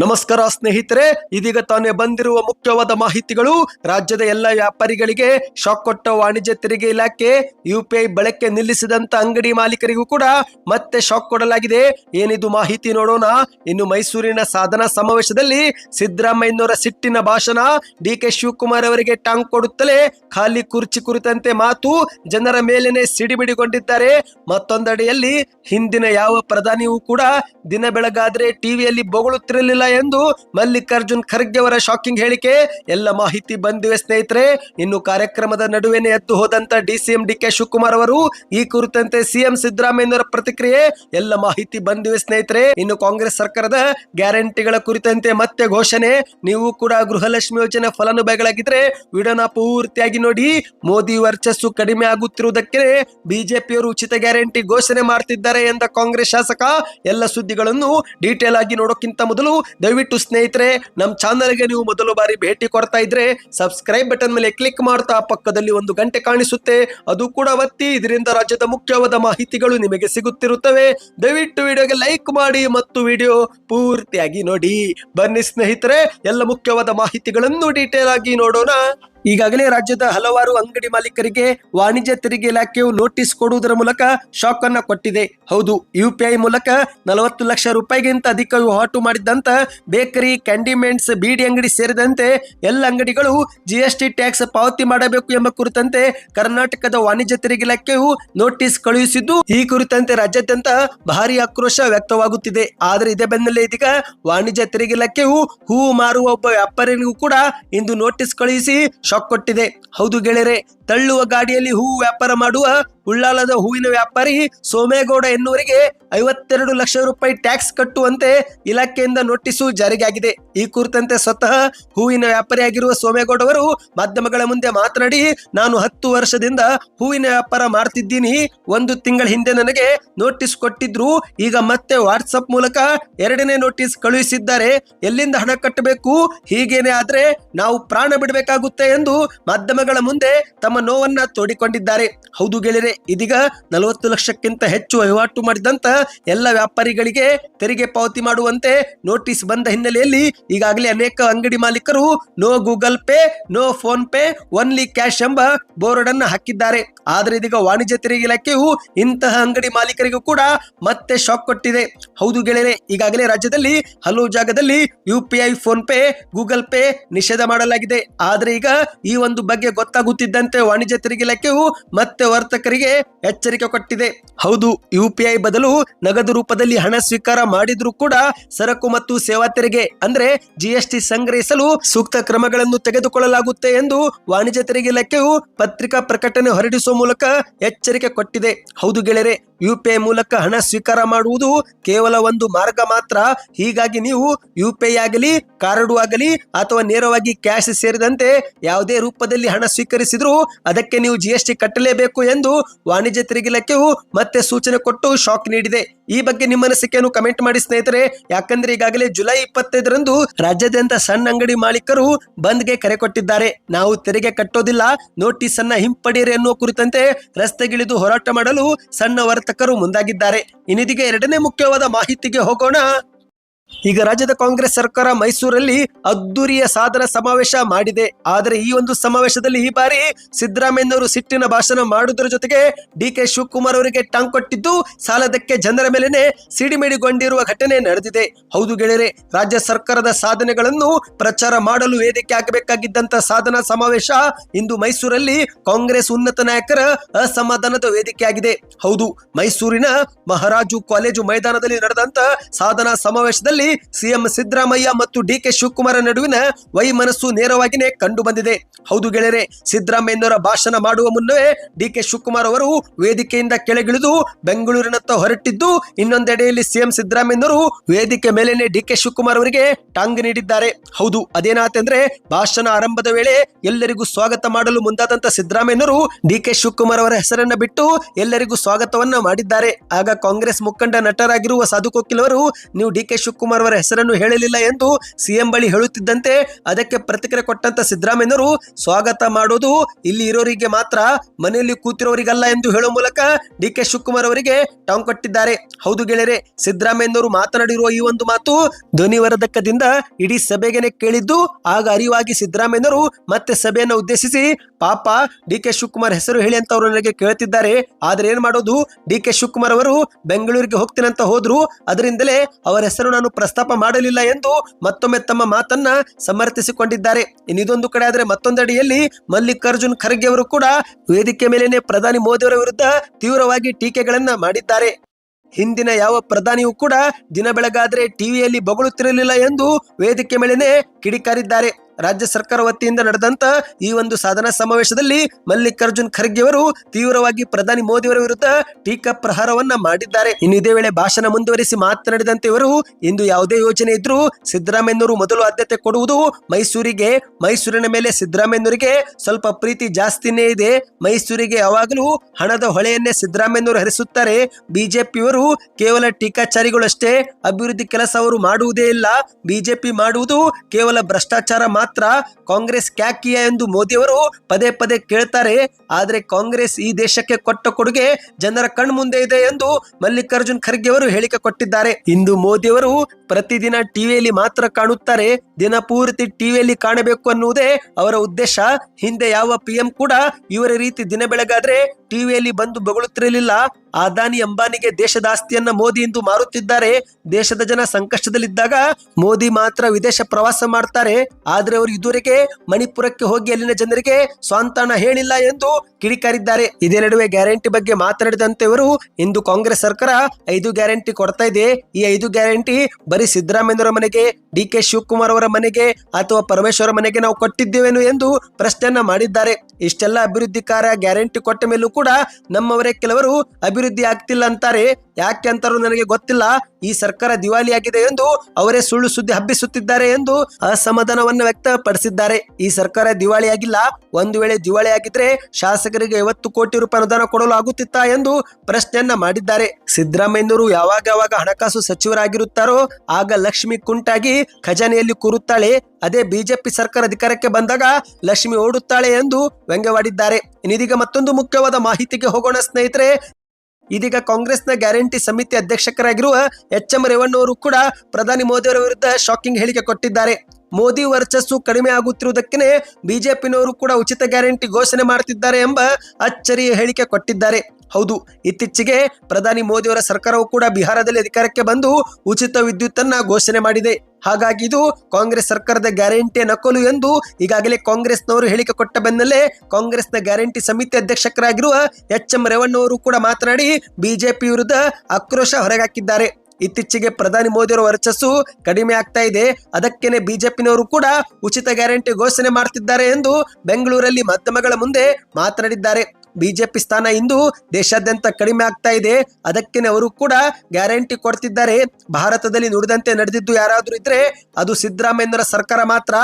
ನಮಸ್ಕಾರ ಸ್ನೇಹಿತರೆ, ಇದೀಗ ತಾನೇ ಬಂದಿರುವ ಮುಖ್ಯವಾದ ಮಾಹಿತಿಗಳು. ರಾಜ್ಯದ ಎಲ್ಲ ವ್ಯಾಪಾರಿಗಳಿಗೆ, ಶಾಕ್ ಕೊಟ್ಟ ವಾಣಿಜ್ಯ ತೆರಿಗೆ ಇಲಾಖೆ ಯುಪಿಐ ಬಳಕೆ ನಿಲ್ಲಿಸಿದಂತ ಅಂಗಡಿ ಮಾಲೀಕರಿಗೂ ಕೂಡ ಮತ್ತೆ ಶಾಕ್ ಕೊಡಲಾಗಿದೆ. ಏನಿದು ಮಾಹಿತಿ ನೋಡೋಣ. ಇನ್ನು ಮೈಸೂರಿನ ಸಾಧನಾ ಸಮಾವೇಶದಲ್ಲಿ ಸಿದ್ದರಾಮಯ್ಯನವರ ಸಿಟ್ಟಿನ ಭಾಷಣ, ಡಿ ಕೆ ಶಿವಕುಮಾರ್ ಅವರಿಗೆ ಟಾಂಗ್ ಕೊಡುತ್ತಲೇ ಖಾಲಿ ಕುರ್ಚಿ ಕುರಿತಂತೆ ಮಾತು ಜನರ ಮೇಲೇನೆ ಸಿಡಿಬಿಡಿಗೊಂಡಿದ್ದಾರೆ. ಮತ್ತೊಂದೆಡೆಯಲ್ಲಿ ಹಿಂದಿನ ಯಾವ ಪ್ರಧಾನಿಯೂ ಕೂಡ ದಿನ ಬೆಳಗಾದ್ರೆ ಟಿವಿಯಲ್ಲಿ ಬೊಗಳುತ್ತಿರಲಿಲ್ಲ. ಎಂದು ಮಲ್ಲಿಕಾರ್ಜುನ್ ಖರ್ಗೆ ಅವರ ಶಾಕಿಂಗ್ ಹೇಳಿಕೆ. ಎಲ್ಲ ಮಾಹಿತಿ ಬಂದಿವೆ ಸ್ನೇಹಿತರೆ. ಇನ್ನು ಕಾರ್ಯಕ್ರಮದ ನಡುವೆನೆ ಎದ್ದು ಹೋದಂತ ಡಿಸಿಎಂ ಡಿ ಕೆ ಶಿವಕುಮಾರ್ ಅವರು, ಈ ಕುರಿತಂತೆ ಸಿಎಂ ಸಿದ್ದರಾಮಯ್ಯನವರ ಪ್ರತಿಕ್ರಿಯೆ ಎಲ್ಲ ಮಾಹಿತಿ ಬಂದಿವೆ ಸ್ನೇಹಿತರೆ. ಇನ್ನು ಕಾಂಗ್ರೆಸ್ ಸರ್ಕಾರದ ಗ್ಯಾರಂಟಿಗಳ ಕುರಿತಂತೆ ಮತ್ತೆ ಘೋಷಣೆ. ನೀವು ಕೂಡ ಗೃಹಲಕ್ಷ್ಮಿ ಯೋಜನೆ ಫಲಾನುಭವಿಗಳಾಗಿದ್ರೆ ವಿಡಿಯೋನ ಪೂರ್ತಿಯಾಗಿ ನೋಡಿ. ಮೋದಿ ವರ್ಚಸ್ಸು ಕಡಿಮೆ ಆಗುತ್ತಿರುವುದಕ್ಕೆ ಬಿಜೆಪಿಯವರು ಉಚಿತ ಗ್ಯಾರಂಟಿ ಘೋಷಣೆ ಮಾಡ್ತಿದ್ದಾರೆ ಎಂದ ಕಾಂಗ್ರೆಸ್ ಶಾಸಕ. ಎಲ್ಲ ಸುದ್ದಿಗಳನ್ನು ಡೀಟೇಲ್ ಆಗಿ ನೋಡೋಕ್ಕಿಂತ ಮೊದಲು ದಯವಿಟ್ಟು ಸ್ನೇಹಿತರೆ, ನಮ್ಮ ಚಾನಲ್ಗೆ ನೀವು ಮೊದಲು ಬಾರಿ ಭೇಟಿ ಕೊಡ್ತಾ ಇದ್ರೆ, ಸಬ್ಸ್ಕ್ರೈಬ್ ಬಟನ್ ಮೇಲೆ ಕ್ಲಿಕ್ ಮಾಡ್ತಾ ಪಕ್ಕದಲ್ಲಿ ಒಂದು ಗಂಟೆ ಕಾಣಿಸುತ್ತೆ. ಅದು ಕೂಡ ಒತ್ತಿ, ಇದರಿಂದ ರಾಜ್ಯದ ಮುಖ್ಯವಾದ ಮಾಹಿತಿಗಳು ನಿಮಗೆ ಸಿಗುತ್ತಿರುತ್ತವೆ. ದಯವಿಟ್ಟು ವಿಡಿಯೋಗೆ ಲೈಕ್ ಮಾಡಿ ಮತ್ತು ವಿಡಿಯೋ ಪೂರ್ತಿಯಾಗಿ ನೋಡಿ. ಬನ್ನಿ ಸ್ನೇಹಿತರೆ, ಎಲ್ಲ ಮುಖ್ಯವಾದ ಮಾಹಿತಿಗಳನ್ನು ಡೀಟೇಲ್ ಆಗಿ ನೋಡೋಣ. ಈಗಾಗಲೇ ರಾಜ್ಯದ ಹಲವಾರು ಅಂಗಡಿ ಮಾಲೀಕರಿಗೆ ವಾಣಿಜ್ಯ ತೆರಿಗೆ ಇಲಾಖೆಯು ನೋಟಿಸ್ ಕೊಡುವುದರ ಮೂಲಕ ಶಾಕ್ ಅನ್ನ ಕೊಟ್ಟಿದೆ. ಹೌದು ಯುಪಿಐ ಮೂಲಕ ನಲವತ್ತು ಲಕ್ಷ ರೂಪಾಯಿಗಿಂತ ಅಧಿಕ ವಹಿವಾಟು ಮಾಡಿದ್ದಂತ ಬೇಕರಿ ಕ್ಯಾಂಡಿಮೆಂಟ್ಸ್ ಬೀಡಿ ಅಂಗಡಿ ಸೇರಿದಂತೆ ಎಲ್ಲ ಅಂಗಡಿಗಳು ಜಿಎಸ್ಟಿ ಟ್ಯಾಕ್ಸ್ ಪಾವತಿ ಮಾಡಬೇಕು ಎಂಬ ಕುರಿತಂತೆ ಕರ್ನಾಟಕದ ವಾಣಿಜ್ಯ ತೆರಿಗೆ ಇಲಾಖೆಯು ನೋಟಿಸ್ ಕಳುಹಿಸಿದ್ದು, ಈ ಕುರಿತಂತೆ ರಾಜ್ಯಾದ್ಯಂತ ಭಾರಿ ಆಕ್ರೋಶ ವ್ಯಕ್ತವಾಗುತ್ತಿದೆ. ಆದರೆ ಇದೇ ಬೆನ್ನಲ್ಲೇ ಇದೀಗ ವಾಣಿಜ್ಯ ತೆರಿಗೆ ಇಲಾಖೆಯು ಹೂವು ಮಾರುವ ಒಬ್ಬ ವ್ಯಾಪಾರಿಗೂ ಕೂಡ ಇಂದು ನೋಟಿಸ್ ಕಳುಹಿಸಿ ಶಾಕ್ ಕೊಟ್ಟಿದೆ. ಹೌದು ಗೆಳೆಯರೆ ತಳ್ಳುವ ಗಾಡಿಯಲ್ಲಿ ಹೂವು ವ್ಯಾಪಾರ ಮಾಡುವ ಉಳ್ಳಾಲದ ಹೂವಿನ ವ್ಯಾಪಾರಿ ಸೋಮೇಗೌಡ ಎನ್ನುವರಿಗೆ ಐವತ್ತೆರಡು ಲಕ್ಷ ರೂಪಾಯಿ ಟ್ಯಾಕ್ಸ್ ಕಟ್ಟುವಂತೆ ಇಲಾಖೆಯಿಂದ ನೋಟಿಸು ಜಾರಿಗಾಗಿದೆ ಈ ಕುರಿತಂತೆ ಸ್ವತಃ ಹೂವಿನ ವ್ಯಾಪಾರಿಯಾಗಿರುವ ಸೋಮೇಗೌಡ ಅವರು ಮಾಧ್ಯಮಗಳ ಮುಂದೆ ಮಾತನಾಡಿ, ನಾನು ಹತ್ತು ವರ್ಷದಿಂದ ಹೂವಿನ ವ್ಯಾಪಾರ ಮಾಡ್ತಿದ್ದೀನಿ. ಒಂದು ತಿಂಗಳ ಹಿಂದೆ ನನಗೆ ನೋಟಿಸ್ ಕೊಟ್ಟಿದ್ರು. ಈಗ ಮತ್ತೆ ವಾಟ್ಸಪ್ ಮೂಲಕ ಎರಡನೇ ನೋಟಿಸ್ ಕಳುಹಿಸಿದ್ದಾರೆ. ಎಲ್ಲಿಂದ ಹಣ ಕಟ್ಟಬೇಕು? ಹೀಗೇನೆ ಆದ್ರೆ ನಾವು ಪ್ರಾಣ ಬಿಡಬೇಕಾಗುತ್ತೆ ಎಂದು ಮಾಧ್ಯಮಗಳ ಮುಂದೆ ತಮ್ಮ ನೋವನ್ನ ತೋಡಿಕೊಂಡಿದ್ದಾರೆ. ಹೌದು ಗೆಳೆಯರೆ ಇದೀಗ ನಲವತ್ತು ಲಕ್ಷಕ್ಕಿಂತ ಹೆಚ್ಚು ವಹಿವಾಟು ಮಾಡಿದಂತ ಎಲ್ಲ ವ್ಯಾಪಾರಿಗಳಿಗೆ ತೆರಿಗೆ ಪಾವತಿ ಮಾಡುವಂತೆ ನೋಟಿಸ್ ಬಂದ ಹಿನ್ನೆಲೆಯಲ್ಲಿ ಈಗಾಗಲೇ ಅನೇಕ ಅಂಗಡಿ ಮಾಲೀಕರು no Google Pay, no PhonePe, only cash ಎಂಬ ಬೋರ್ಡ್ ಅನ್ನು ಹಾಕಿದ್ದಾರೆ. ಆದರೆ ಇದೀಗ ವಾಣಿಜ್ಯ ತೆರಿಗೆ ಇಲಾಖೆಯು ಇಂತಹ ಅಂಗಡಿ ಮಾಲೀಕರಿಗೂ ಕೂಡ ಮತ್ತೆ ಶಾಕ್ ಕೊಟ್ಟಿದೆ. ಹೌದು ಗೆಳೆಯರೆ, ಈಗಾಗಲೇ ರಾಜ್ಯದಲ್ಲಿ ಹಲವು ಜಾಗದಲ್ಲಿ U P PhonePe Google Pay ನಿಷೇಧ ಮಾಡಲಾಗಿದೆ. ಆದರೆ ಈಗ ಈ ಒಂದು ಬಗ್ಗೆ ಗೊತ್ತಾಗುತ್ತಿದ್ದಂತೆ ವಾಣಿಜ್ಯ ತೆರಿಗೆ ಇಲಾಖೆಯು ಮತ್ತೆ ವರ್ತಕರಿಗೆ ಎಚ್ಚರಿಕೆ ಕೊಟ್ಟಿದೆ. ಹೌದು, ಯು ಬದಲು ನಗದು ರೂಪದಲ್ಲಿ ಹಣ ಸ್ವೀಕಾರ ಮಾಡಿದ್ರೂ ಕೂಡ ಸರಕು ಮತ್ತು ಸೇವಾ ತೆರಿಗೆ ಅಂದ್ರೆ ಜಿಎಸ್ಟಿ ಸಂಗ್ರಹಿಸಲು ಸೂಕ್ತ ಕ್ರಮಗಳನ್ನು ತೆಗೆದುಕೊಳ್ಳಲಾಗುತ್ತೆ ಎಂದು ವಾಣಿಜ್ಯ ತೆರಿಗೆ ಇಲಾಖೆಯು ಪತ್ರಿಕಾ ಪ್ರಕಟಣೆ ಹೊರಡಿಸುವ ಮೂಲಕ ಎಚ್ಚರಿಕೆ ಕೊಟ್ಟಿದೆ. ಹೌದು ಗೆಳೆಯರೆ ಯು ಮೂಲಕ ಹಣ ಸ್ವೀಕಾರ ಮಾಡುವುದು ಕೇವಲ ಒಂದು ಮಾರ್ಗ ಮಾತ್ರ. ಹೀಗಾಗಿ ನೀವು ಯು ಆಗಲಿ, ಕಾರ್ಡು ಆಗಲಿ, ಅಥವಾ ನೇರವಾಗಿ ಕ್ಯಾಶ್ ಸೇರಿದಂತೆ ಯಾವುದೇ ರೂಪದಲ್ಲಿ ಹಣ ಸ್ವೀಕರಿಸಿದ್ರೂ ಅದಕ್ಕೆ ನೀವು ಜಿ ಟಿ ಕಟ್ಟಲೇಬೇಕು ಎಂದು ವಾಣಿಜ್ಯ ತೆರಿಗೆ ಇಲಾಖೆಯು ಮತ್ತೆ ಸೂಚನೆ ಕೊಟ್ಟು ಶಾಕ್ ನೀಡಿದೆ. ಈ ಬಗ್ಗೆ ನಿಮ್ಮ ಅನಿಸಿಕೆಯನ್ನು ಕಮೆಂಟ್ ಮಾಡಿ ಸ್ನೇಹಿತರೆ. ಯಾಕಂದ್ರೆ ಈಗಾಗಲೇ ಜುಲೈ ಇಪ್ಪತ್ತೈದರಂದು ರಾಜ್ಯಾದ್ಯಂತ ಸಣ್ಣ ಅಂಗಡಿ ಮಾಲೀಕರು ಬಂದ್ಗೆ ಕರೆ ಕೊಟ್ಟಿದ್ದಾರೆ. ನಾವು ತೆರಿಗೆ ಕಟ್ಟೋದಿಲ್ಲ ನೋಟಿಸ್ ಅನ್ನ ಹಿಂಪಡೆಯಿರಿ ಎನ್ನುವ ಕುರಿತಂತೆ ರಸ್ತೆಗಿಳಿದು ಹೋರಾಟ ಮಾಡಲು ಸಣ್ಣ ವರ್ತಕರು ಮುಂದಾಗಿದ್ದಾರೆ. ಇನ್ನಿದಿಗೆ ಎರಡನೇ ಮುಖ್ಯವಾದ ಮಾಹಿತಿಗೆ ಹೋಗೋಣ. ಈಗ ರಾಜ್ಯದ ಕಾಂಗ್ರೆಸ್ ಸರ್ಕಾರ ಮೈಸೂರಲ್ಲಿ ಅದ್ದೂರಿಯ ಸಾಧನ ಸಮಾವೇಶ ಮಾಡಿದೆ. ಆದರೆ ಈ ಒಂದು ಸಮಾವೇಶದಲ್ಲಿ ಈ ಬಾರಿ ಸಿದ್ದರಾಮಯ್ಯನವರು ಸಿಟ್ಟಿನ ಭಾಷಣ ಮಾಡುವುದರ ಜೊತೆಗೆ ಡಿ ಕೆ ಶಿವಕುಮಾರ್ ಅವರಿಗೆ ಟಾಂಗ್ ಕೊಟ್ಟಿದ್ದು ಸಾಲದಕ್ಕೆ ಜನರ ಮೇಲೆನೆ ಸಿಡಿಮಿಡಿಗೊಂಡಿರುವ ಘಟನೆ ನಡೆದಿದೆ. ಹೌದು ಗೆಳೆಯರೆ, ರಾಜ್ಯ ಸರ್ಕಾರದ ಸಾಧನೆಗಳನ್ನು ಪ್ರಚಾರ ಮಾಡಲು ವೇದಿಕೆ ಆಗಬೇಕಾಗಿದ್ದಂತ ಸಾಧನ ಸಮಾವೇಶ ಇಂದು ಮೈಸೂರಲ್ಲಿ ಕಾಂಗ್ರೆಸ್ ಉನ್ನತ ನಾಯಕರ ಅಸಮಾಧಾನದ ವೇದಿಕೆಯಾಗಿದೆ. ಹೌದು, ಮೈಸೂರಿನ ಮಹಾರಾಜು ಕಾಲೇಜು ಮೈದಾನದಲ್ಲಿ ನಡೆದಂತ ಸಾಧನಾ ಸಮಾವೇಶದಲ್ಲಿ ಸಿಎಂ ಸಿದ್ದರಾಮಯ್ಯ ಮತ್ತು ಡಿ ಕೆ ಶಿವಕುಮಾರ್ ನಡುವಿನ ವೈಮನಸ್ಸು ನೇರವಾಗಿಯೇ ಕಂಡು ಬಂದಿದೆ ಹೌದು ಗೆಳೆಯರೆ, ಸಿದ್ದರಾಮಯ್ಯನವರ ಭಾಷಣ ಮಾಡುವ ಮುನ್ನವೇ ಡಿ ಕೆ ಶಿವಕುಮಾರ್ ಅವರು ವೇದಿಕೆಯಿಂದ ಕೆಳಗಿಳಿದು ಬೆಂಗಳೂರಿನತ್ತ ಹೊರಟಿದ್ದು, ಇನ್ನೊಂದೆಡೆಯಲ್ಲಿ ಸಿಎಂ ಸಿದ್ದರಾಮಯ್ಯನವರು ವೇದಿಕೆ ಮೇಲೇನೆ ಡಿ ಕೆ ಶಿವಕುಮಾರ್ ಅವರಿಗೆ ಟಾಂಗ್ ನೀಡಿದ್ದಾರೆ. ಹೌದು ಅದೇನಾತಂದ್ರೆ ಭಾಷಣ ಆರಂಭದ ವೇಳೆ ಎಲ್ಲರಿಗೂ ಸ್ವಾಗತ ಮಾಡಲು ಮುಂದಾದಂತ ಸಿದ್ದರಾಮಯ್ಯನವರು ಡಿ ಕೆ ಶಿವಕುಮಾರ್ ಅವರ ಹೆಸರನ್ನ ಬಿಟ್ಟು ಎಲ್ಲರಿಗೂ ಸ್ವಾಗತವನ್ನ ಮಾಡಿದ್ದಾರೆ. ಆಗ ಕಾಂಗ್ರೆಸ್ ಮುಖಂಡ ನಟರಾಗಿರುವ ಸಾಧು ಕೋಕಿಲ್ ಅವರು, ನೀವು ಡಿ ಕೆ ಶಿವಕುಮಾರ್ ಶಿವಕುಮಾರ್ ಅವರ ಹೆಸರನ್ನು ಹೇಳಲಿಲ್ಲ ಎಂದು ಸಿಎಂ ಬಳಿ ಹೇಳುತ್ತಿದ್ದಂತೆ ಅದಕ್ಕೆ ಪ್ರತಿಕ್ರಿಯೆ ಕೊಟ್ಟಂತ ಸಿದ್ದರಾಮಯ್ಯನವರು, ಸ್ವಾಗತ ಮಾಡೋದು ಇಲ್ಲಿ ಇರೋರಿಗೆ ಮಾತ್ರ, ಮನೆಯಲ್ಲಿ ಕೂತಿರೋರಿಗಲ್ಲ ಎಂದು ಹೇಳುವ ಮೂಲಕ ಡಿ ಕೆ ಶಿವಕುಮಾರ್ ಅವರಿಗೆ ಟಾಂಗ್ ಕೊಟ್ಟಿದ್ದಾರೆ. ಹೌದು ಗೆಳೆಯರೆ, ಸಿದ್ದರಾಮಯ್ಯನವರು ಮಾತನಾಡಿರುವ ಈ ಒಂದು ಮಾತು ಧ್ವನಿವರ್ಧಕದಿಂದ ಇಡೀ ಸಭೆಗೆನೆ ಕೇಳಿದ್ದು, ಆಗ ಅರಿವಾಗಿ ಸಿದ್ದರಾಮಯ್ಯನವರು ಮತ್ತೆ ಸಭೆಯನ್ನು ಉದ್ದೇಶಿಸಿ, ಪಾಪ ಡಿ ಕೆ ಶಿವಕುಮಾರ್ ಹೆಸರು ಹೇಳಿ ಅಂತ ಅವರು ನನಗೆ ಕೇಳ್ತಿದ್ದಾರೆ. ಆದ್ರೆ ಏನ್ ಮಾಡೋದು? ಡಿ ಕೆ ಶಿವಕುಮಾರ್ ಅವರು ಬೆಂಗಳೂರಿಗೆ ಹೋಗ್ತೀನಂತ ಹೋದ್ರು. ಅದರಿಂದಲೇ ಅವರ ಹೆಸರು ನಾನು ಪ್ರಸ್ತಾಪ ಮಾಡಲಿಲ್ಲ ಎಂದು ಮತ್ತೊಮ್ಮೆ ತಮ್ಮ ಮಾತನ್ನ ಸಮರ್ಥಿಸಿಕೊಂಡಿದ್ದಾರೆ. ಇನ್ನಿದೊಂದು ಕಡೆ ಆದರೆ ಮತ್ತೊಂದಡಿಯಲ್ಲಿ ಮಲ್ಲಿಕಾರ್ಜುನ್ ಖರ್ಗೆ ಅವರು ಕೂಡ ವೇದಿಕೆ ಮೇಲೇನೆ ಪ್ರಧಾನಿ ಮೋದಿಯವರ ವಿರುದ್ಧ ತೀವ್ರವಾಗಿ ಟೀಕೆಗಳನ್ನ ಮಾಡಿದ್ದಾರೆ. ಹಿಂದಿನ ಯಾವ ಪ್ರಧಾನಿಯೂ ಕೂಡ ದಿನ ಬೆಳಗಾದ್ರೆ ಟಿವಿಯಲ್ಲಿ ಬೊಗಳುತ್ತಿರಲಿಲ್ಲ ಎಂದು ವೇದಿಕೆ ಮೇಲೆನೆ ಕಿಡಿಕಾರಿದ್ದಾರೆ. ರಾಜ್ಯ ಸರ್ಕಾರ ವತಿಯಿಂದ ನಡೆದಂತ ಈ ಒಂದು ಸಾಧನಾ ಸಮಾವೇಶದಲ್ಲಿ ಮಲ್ಲಿಕಾರ್ಜುನ್ ಖರ್ಗೆ ಅವರು ತೀವ್ರವಾಗಿ ಪ್ರಧಾನಿ ಮೋದಿ ಅವರ ವಿರುದ್ಧ ಟೀಕಾ ಪ್ರಹಾರವನ್ನ ಮಾಡಿದ್ದಾರೆ. ಇನ್ನು ಇದೇ ವೇಳೆ ಭಾಷಣ ಮುಂದುವರಿಸಿ ಮಾತನಾಡಿದಂತೆ ಇವರು, ಇಂದು ಯಾವುದೇ ಯೋಜನೆ ಇದ್ರೂ ಸಿದ್ದರಾಮಯ್ಯನವರು ಮೊದಲು ಆದ್ಯತೆ ಕೊಡುವುದು ಮೈಸೂರಿಗೆ, ಮೈಸೂರಿನ ಮೇಲೆ ಸಿದ್ದರಾಮಯ್ಯನವರಿಗೆ ಸ್ವಲ್ಪ ಪ್ರೀತಿ ಜಾಸ್ತಿನೇ ಇದೆ. ಮೈಸೂರಿಗೆ ಯಾವಾಗಲೂ ಹಣದ ಹೊಳೆಯನ್ನೇ ಸಿದ್ದರಾಮಯ್ಯನವರು ಹರಿಸುತ್ತಾರೆ. ಬಿಜೆಪಿಯವರು ಕೇವಲ ಟೀಕಾಚಾರಿಗಳಷ್ಟೇ, ಅಭಿವೃದ್ಧಿ ಕೆಲಸ ಅವರು ಮಾಡುವುದೇ ಇಲ್ಲ. ಬಿಜೆಪಿ ಮಾಡುವುದು ಕೇವಲ ಭ್ರಷ್ಟಾಚಾರ ಮಾತ್ರ ಕಾಂಗ್ರೆಸ್ ಕ್ಯಾಕಿಯ ಎಂದು ಮೋದಿಯವರು ಪದೇ ಪದೇ ಕೇಳ್ತಾರೆ. ಆದ್ರೆ ಕಾಂಗ್ರೆಸ್ ಈ ದೇಶಕ್ಕೆ ಕೊಟ್ಟ ಕೊಡುಗೆ ಜನರ ಕಣ್ಮುಂದೆ ಇದೆ ಎಂದು ಮಲ್ಲಿಕಾರ್ಜುನ್ ಖರ್ಗೆ ಅವರು ಹೇಳಿಕೆ ಕೊಟ್ಟಿದ್ದಾರೆ. ಇಂದು ಮೋದಿಯವರು ಪ್ರತಿದಿನ ಟಿವಿಯಲ್ಲಿ ಮಾತ್ರ ಕಾಣುತ್ತಾರೆ. ದಿನ ಪೂರ್ತಿ ಟಿವಿಯಲ್ಲಿ ಕಾಣಬೇಕು ಅನ್ನುವುದೇ ಅವರ ಉದ್ದೇಶ. ಹಿಂದೆ ಯಾವ ಪಿಎಂ ಕೂಡ ಇವರ ರೀತಿ ದಿನ ಬೆಳಗಾದ್ರೆ ಟಿವಿಯಲ್ಲಿ ಬಂದು ಬೊಗಳುತ್ತಿರಲಿಲ್ಲ. ಅದಾನಿ ಅಂಬಾನಿಗೆ ದೇಶದ ಆಸ್ತಿಯನ್ನ ಮೋದಿ ಇಂದು ಮಾರುತ್ತಿದ್ದಾರೆ. ದೇಶದ ಜನ ಸಂಕಷ್ಟದಲ್ಲಿದ್ದಾಗ ಮೋದಿ ಮಾತ್ರ ವಿದೇಶ ಪ್ರವಾಸ ಮಾಡ್ತಾರೆ. ಆದ್ರೆ ಅವರು ಇದುವರೆಗೆ ಮಣಿಪುರಕ್ಕೆ ಹೋಗಿ ಅಲ್ಲಿನ ಜನರಿಗೆ ಸ್ವಾಂತಾನ ಹೇಳಿಲ್ಲ ಎಂದು ಕಿಡಿಕಾರಿದ್ದಾರೆ. ಇದೇ ನಡುವೆ ಗ್ಯಾರಂಟಿ ಬಗ್ಗೆ ಮಾತನಾಡಿದಂತೆ ಇವರು ಇಂದು ಕಾಂಗ್ರೆಸ್ ಸರ್ಕಾರ ಐದು ಗ್ಯಾರಂಟಿ ಕೊಡ್ತಾ ಇದೆ. ಈ ಐದು ಗ್ಯಾರಂಟಿ ಬರೀ ಸಿದ್ದರಾಮಯ್ಯನವರ ಮನೆಗೆ ಡಿ ಕೆ ಶಿವಕುಮಾರ್ ಅವರ ಮನೆಗೆ ಅಥವಾ ಪರಮೇಶ್ವರ ಮನೆಗೆ ನಾವು ಕೊಟ್ಟಿದ್ದೇವೇನು ಎಂದು ಪ್ರಶ್ನೆಯನ್ನ ಮಾಡಿದ್ದಾರೆ. ಇಷ್ಟೆಲ್ಲ ಅಭಿವೃದ್ಧಿ ಕಾರ್ಯ ಗ್ಯಾರಂಟಿ ಕೊಟ್ಟ ಮೇಲೂ ಕೂಡ ನಮ್ಮವರೇ ಕೆಲವರು ಅಭಿವೃದ್ಧಿ ಆಗ್ತಿಲ್ಲ ಅಂತಾರೆ. ಯಾಕೆ ಅಂತಾರೋ ನನಗೆ ಗೊತ್ತಿಲ್ಲ. ಈ ಸರ್ಕಾರ ದಿವಾಳಿಯಾಗಿದೆ ಎಂದು ಅವರೇ ಸುಳ್ಳು ಸುದ್ದಿ ಹಬ್ಬಿಸುತ್ತಿದ್ದಾರೆ ಎಂದು ಅಸಮಾಧಾನವನ್ನು ವ್ಯಕ್ತಪಡಿಸಿದ್ದಾರೆ. ಈ ಸರ್ಕಾರ ದಿವಾಳಿಯಾಗಿಲ್ಲ. ಒಂದು ವೇಳೆ ದಿವಾಳಿಯಾಗಿದ್ರೆ ಶಾಸಕರಿಗೆ ಐವತ್ತು ಕೋಟಿ ರೂಪಾಯಿ ಅನುದಾನ ಕೊಡಲು ಆಗುತ್ತಿತ್ತಾ ಎಂದು ಪ್ರಶ್ನೆಯನ್ನ ಮಾಡಿದ್ದಾರೆ. ಸಿದ್ದರಾಮಯ್ಯನವರು ಯಾವಾಗ ಯಾವಾಗ ಹಣಕಾಸು ಸಚಿವರಾಗಿರುತ್ತಾರೋ ಆಗ ಲಕ್ಷ್ಮಿ ಕುಂಟಾಗಿ ಖಜಾನೆಯಲ್ಲಿ ಕೂರುತ್ತಾಳೆ. ಅದೇ ಬಿಜೆಪಿ ಸರ್ಕಾರ ಅಧಿಕಾರಕ್ಕೆ ಬಂದಾಗ ಲಕ್ಷ್ಮಿ ಓಡುತ್ತಾಳೆ ಎಂದು ವ್ಯಂಗ್ಯವಾಡಿದ್ದಾರೆ. ಇನ್ನಿದೀಗ ಮತ್ತೊಂದು ಮುಖ್ಯವಾದ ಮಾಹಿತಿಗೆ ಹೋಗೋಣ ಸ್ನೇಹಿತರೆ. ಇದೀಗ ಕಾಂಗ್ರೆಸ್ನ ಗ್ಯಾರಂಟಿ ಸಮಿತಿ ಅಧ್ಯಕ್ಷಕರಾಗಿರುವ ಎಚ್ ಎಂ ರೇವಣ್ಣವರು ಕೂಡ ಪ್ರಧಾನಿ ಮೋದಿ ಅವರ ವಿರುದ್ಧ ಶಾಕಿಂಗ್ ಹೇಳಿಕೆ ಕೊಟ್ಟಿದ್ದಾರೆ. ಮೋದಿ ವರ್ಚಸ್ಸು ಕಡಿಮೆ ಆಗುತ್ತಿರುವುದಕ್ಕೆ ಬಿಜೆಪಿನವರು ಕೂಡ ಉಚಿತ ಗ್ಯಾರಂಟಿ ಘೋಷಣೆ ಮಾಡುತ್ತಿದ್ದಾರೆ ಎಂಬ ಅಚ್ಚರಿಯ ಹೇಳಿಕೆ ಕೊಟ್ಟಿದ್ದಾರೆ. ಹೌದು, ಇತ್ತೀಚೆಗೆ ಪ್ರಧಾನಿ ಮೋದಿಯವರ ಸರ್ಕಾರವು ಕೂಡ ಬಿಹಾರದಲ್ಲಿ ಅಧಿಕಾರಕ್ಕೆ ಬಂದು ಉಚಿತ ವಿದ್ಯುತ್ತನ್ನ ಘೋಷಣೆ ಮಾಡಿದೆ. ಹಾಗಾಗಿ ಇದು ಕಾಂಗ್ರೆಸ್ ಸರ್ಕಾರದ ಗ್ಯಾರಂಟಿಯ ನಕಲು ಎಂದು ಈಗಾಗಲೇ ಕಾಂಗ್ರೆಸ್ನವರು ಹೇಳಿಕೆ ಕೊಟ್ಟ ಬೆನ್ನಲ್ಲೇ ಕಾಂಗ್ರೆಸ್ನ ಗ್ಯಾರಂಟಿ ಸಮಿತಿ ಅಧ್ಯಕ್ಷರಾಗಿರುವ ಎಚ್ ಎಂ ರೇವಣ್ಣವರು ಕೂಡ ಮಾತನಾಡಿ, ಬಿಜೆಪಿ ವಿರುದ್ಧ ಆಕ್ರೋಶ ಹೊರಗಾಕಿದ್ದಾರೆ. ಇತ್ತೀಚೆಗೆ ಪ್ರಧಾನಿ ಮೋದಿಯವರ ವರ್ಚಸ್ಸು ಕಡಿಮೆ ಆಗ್ತಾ ಇದೆ. ಅದಕ್ಕೇನೆ ಬಿಜೆಪಿನವರು ಕೂಡ ಉಚಿತ ಗ್ಯಾರಂಟಿ ಘೋಷಣೆ ಮಾಡ್ತಿದ್ದಾರೆ ಎಂದು ಬೆಂಗಳೂರಲ್ಲಿ ಮಾಧ್ಯಮಗಳ ಮುಂದೆ ಮಾತನಾಡಿದ್ದಾರೆ. ಬಿಜೆಪಿ ಸ್ಥಾನ ಇಂದು ದೇಶಾದ್ಯಂತ ಕಡಿಮೆ ಆಗ್ತಾ ಇದೆ. ಅದಕ್ಕೇನೆ ಅವರು ಕೂಡ ಗ್ಯಾರಂಟಿ ಕೊಡ್ತಿದ್ದಾರೆ. ಭಾರತದಲ್ಲಿ ನುಡಿದಂತೆ ನಡೆದಿದ್ದು ಯಾರಾದ್ರೂ ಇದ್ರೆ ಅದು ಸಿದ್ದರಾಮಯ್ಯನವರ ಸರ್ಕಾರ ಮಾತ್ರ.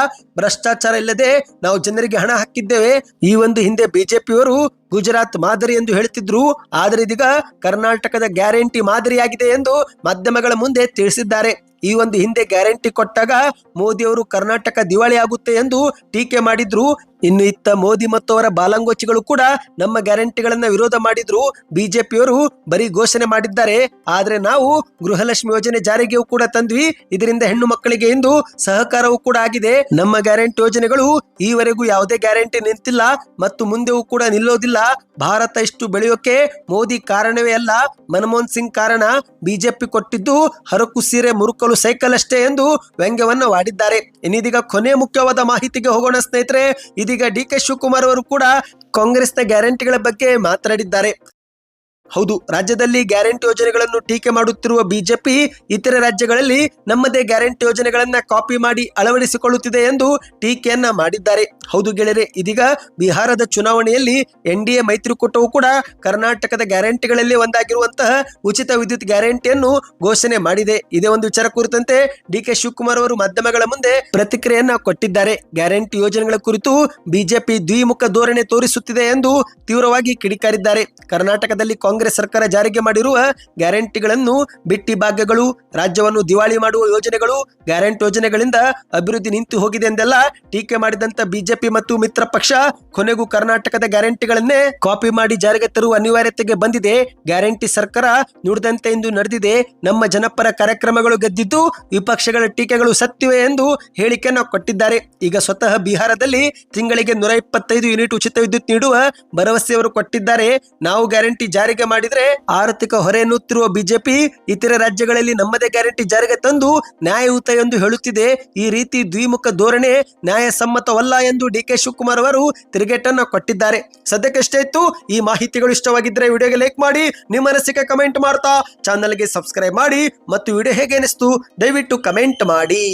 ಭ್ರಷ್ಟಾಚಾರ ಇಲ್ಲದೆ ನಾವು ಜನರಿಗೆ ಹಣ ಹಾಕಿದ್ದೇವೆ. ಈ ಒಂದು ಹಿಂದೆ ಬಿಜೆಪಿಯವರು ಗುಜರಾತ್ ಮಾದರಿ ಎಂದು ಹೇಳ್ತಿದ್ರು. ಆದರೆ ಇದೀಗ ಕರ್ನಾಟಕದ ಗ್ಯಾರಂಟಿ ಮಾದರಿಯಾಗಿದೆ ಎಂದು ಮಾಧ್ಯಮಗಳ ಮುಂದೆ ತಿಳಿಸಿದ್ದಾರೆ. ಈ ಒಂದು ಹಿಂದೆ ಗ್ಯಾರಂಟಿ ಕೊಟ್ಟಾಗ ಮೋದಿ ಅವರು ಕರ್ನಾಟಕ ದಿವಾಳಿ ಆಗುತ್ತೆ ಎಂದು ಟೀಕೆ ಮಾಡಿದ್ರು. ಇನ್ನು ಇತ್ತ ಮೋದಿ ಮತ್ತು ಅವರ ಬಾಲಂಗೋಚಿಗಳು ಕೂಡ ನಮ್ಮ ಗ್ಯಾರಂಟಿಗಳನ್ನ ವಿರೋಧ ಮಾಡಿದ್ರು. ಬಿಜೆಪಿಯವರು ಬರೀ ಘೋಷಣೆ ಮಾಡಿದ್ದಾರೆ. ಆದ್ರೆ ನಾವು ಗೃಹಲಕ್ಷ್ಮಿ ಯೋಜನೆ ಜಾರಿಗೆ ಕೂಡ ತಂದ್ವಿ. ಇದರಿಂದ ಹೆಣ್ಣು ಮಕ್ಕಳಿಗೆ ಇಂದು ಸಹಕಾರವೂ ಕೂಡ ಆಗಿದೆ. ನಮ್ಮ ಗ್ಯಾರಂಟಿ ಯೋಜನೆಗಳು ಈವರೆಗೂ ಯಾವುದೇ ಗ್ಯಾರಂಟಿ ನಿಂತಿಲ್ಲ ಮತ್ತು ಮುಂದೆಯೂ ಕೂಡ ನಿಲ್ಲೋದಿಲ್ಲ. ಭಾರತ ಇಷ್ಟು ಬೆಳೆಯೋಕೆ ಮೋದಿ ಕಾರಣವೇ ಅಲ್ಲ. ಮನಮೋಹನ್ ಸಿಂಗ್ ಕಾರಣ ಬಿಜೆಪಿ ಕೊಟ್ಟಿದ್ದು ಹರಕು ಸೀರೆ ಮುರುಕಲು ಸೈಕಲ್ ಅಷ್ಟೇ ಎಂದು ವ್ಯಂಗ್ಯವನ್ನು ವಾಡಿದ್ದಾರೆ ಇನ್ನಿದೀಗ ಕೊನೆ ಮುಖ್ಯವಾದ ಮಾಹಿತಿಗೆ ಹೋಗೋಣ ಸ್ನೇಹಿತರೆ. ಇದೀಗ ಡಿ ಕೆ ಶಿವಕುಮಾರ್ ಅವರು ಕೂಡ ಕಾಂಗ್ರೆಸ್ನ ಗ್ಯಾರಂಟಿಗಳ ಬಗ್ಗೆ ಮಾತನಾಡಿದ್ದಾರೆ. ಹೌದು, ರಾಜ್ಯದಲ್ಲಿ ಗ್ಯಾರಂಟಿ ಯೋಜನೆಗಳನ್ನು ಟೀಕೆ ಮಾಡುತ್ತಿರುವ ಬಿಜೆಪಿ ಇತರೆ ರಾಜ್ಯಗಳಲ್ಲಿ ನಮ್ಮದೇ ಗ್ಯಾರಂಟಿ ಯೋಜನೆಗಳನ್ನ ಕಾಪಿ ಮಾಡಿ ಅಳವಡಿಸಿಕೊಳ್ಳುತ್ತಿದೆ ಎಂದು ಟೀಕೆಯನ್ನ ಮಾಡಿದ್ದಾರೆ. ಹೌದು ಗೆಳೆಯರೆ, ಇದೀಗ ಬಿಹಾರದ ಚುನಾವಣೆಯಲ್ಲಿ ಎನ್ ಡಿ ಮೈತ್ರಿಕೂಟವು ಕೂಡ ಕರ್ನಾಟಕದ ಗ್ಯಾರಂಟಿಗಳಲ್ಲಿ ಒಂದಾಗಿರುವಂತಹ ಉಚಿತ ವಿದ್ಯುತ್ ಗ್ಯಾರಂಟಿಯನ್ನು ಘೋಷಣೆ ಮಾಡಿದೆ. ಇದೇ ಒಂದು ವಿಚಾರ ಕುರಿತಂತೆ ಡಿ ಕೆ ಶಿವಕುಮಾರ್ ಅವರು ಮಾಧ್ಯಮಗಳ ಮುಂದೆ ಪ್ರತಿಕ್ರಿಯೆಯನ್ನ ಕೊಟ್ಟಿದ್ದಾರೆ. ಗ್ಯಾರಂಟಿ ಯೋಜನೆಗಳ ಕುರಿತು ಬಿಜೆಪಿ ದ್ವಿಮುಖ ಧೋರಣೆ ತೋರಿಸುತ್ತಿದೆ ಎಂದು ತೀವ್ರವಾಗಿ ಕಿಡಿಕಾರಿದ್ದಾರೆ. ಕರ್ನಾಟಕದಲ್ಲಿ ಕಾಂಗ್ರೆಸ್ ಕಾಂಗ್ರೆಸ್ ಸರ್ಕಾರ ಜಾರಿಗೆ ಮಾಡಿರುವ ಗ್ಯಾರಂಟಿಗಳನ್ನು ಬಿಟ್ಟಿ ಭಾಗ್ಯಗಳು, ರಾಜ್ಯವನ್ನು ದಿವಾಳಿ ಮಾಡುವ ಯೋಜನೆಗಳು, ಗ್ಯಾರಂಟಿ ಯೋಜನೆಗಳಿಂದ ಅಭಿವೃದ್ಧಿ ನಿಂತು ಹೋಗಿದೆ ಎಂದೆಲ್ಲ ಟೀಕೆ ಮಾಡಿದಂತ ಬಿಜೆಪಿ ಮತ್ತು ಮಿತ್ರ ಪಕ್ಷ ಕೊನೆಗೂ ಕರ್ನಾಟಕದ ಗ್ಯಾರಂಟಿಗಳನ್ನೇ ಕಾಪಿ ಮಾಡಿ ಜಾರಿಗೆ ತರುವ ಅನಿವಾರ್ಯತೆಗೆ ಬಂದಿದೆ. ಗ್ಯಾರಂಟಿ ಸರ್ಕಾರ ನುಡಿದಂತೆ ಇಂದು ನಡೆದಿದೆ. ನಮ್ಮ ಜನಪರ ಕಾರ್ಯಕ್ರಮಗಳು ಗೆದ್ದಿದ್ದು ವಿಪಕ್ಷಗಳ ಟೀಕೆಗಳು ಸತ್ಯವೆ ಎಂದು ಹೇಳಿಕೆಯನ್ನು ಕೊಟ್ಟಿದ್ದಾರೆ. ಈಗ ಸ್ವತಃ ಬಿಹಾರದಲ್ಲಿ ತಿಂಗಳಿಗೆ ನೂರ ಇಪ್ಪತ್ತೈದು ಯೂನಿಟ್ ಉಚಿತ ವಿದ್ಯುತ್ ನೀಡುವ ಭರವಸೆಯವರು ಕೊಟ್ಟಿದ್ದಾರೆ. ನಾವು ಗ್ಯಾರಂಟಿ ಜಾರಿಗೆ ಮಾಡಿದ್ರೆ ಆರ್ಥಿಕ ಹೊರೆ ಎನ್ನುತ್ತಿರುವ ಬಿಜೆಪಿ ಇತರೆ ರಾಜ್ಯಗಳಲ್ಲಿ ನಮ್ಮದೇ ಗ್ಯಾರಂಟಿ ಜಾರಿಗೆ ತಂದು ನ್ಯಾಯಯುತ ಎಂದು ಹೇಳುತ್ತಿದೆ. ಈ ರೀತಿ ದ್ವಿಮುಖ ಧೋರಣೆ ನ್ಯಾಯಸಮ್ಮತವಲ್ಲ ಎಂದು ಡಿ ಕೆ ಶಿವಕುಮಾರ್ ಅವರು ತಿರುಗೇಟನ್ನು ಕೊಟ್ಟಿದ್ದಾರೆ. ಸದ್ಯಕ್ಕಷ್ಟೇ ಇತ್ತು. ಈ ಮಾಹಿತಿಗಳು ಇಷ್ಟವಾಗಿದ್ದರೆ ವಿಡಿಯೋಗೆ ಲೈಕ್ ಮಾಡಿ, ನಿಮ್ಮ ಅನಿಸಿಕೆ ಕಮೆಂಟ್ ಮಾಡ್ತಾ ಚಾನಲ್ಗೆ ಸಬ್ಸ್ಕ್ರೈಬ್ ಮಾಡಿ ಮತ್ತು ವಿಡಿಯೋ ಹೇಗೆ ಅನಿಸ್ತು ದಯವಿಟ್ಟು ಕಮೆಂಟ್ ಮಾಡಿ.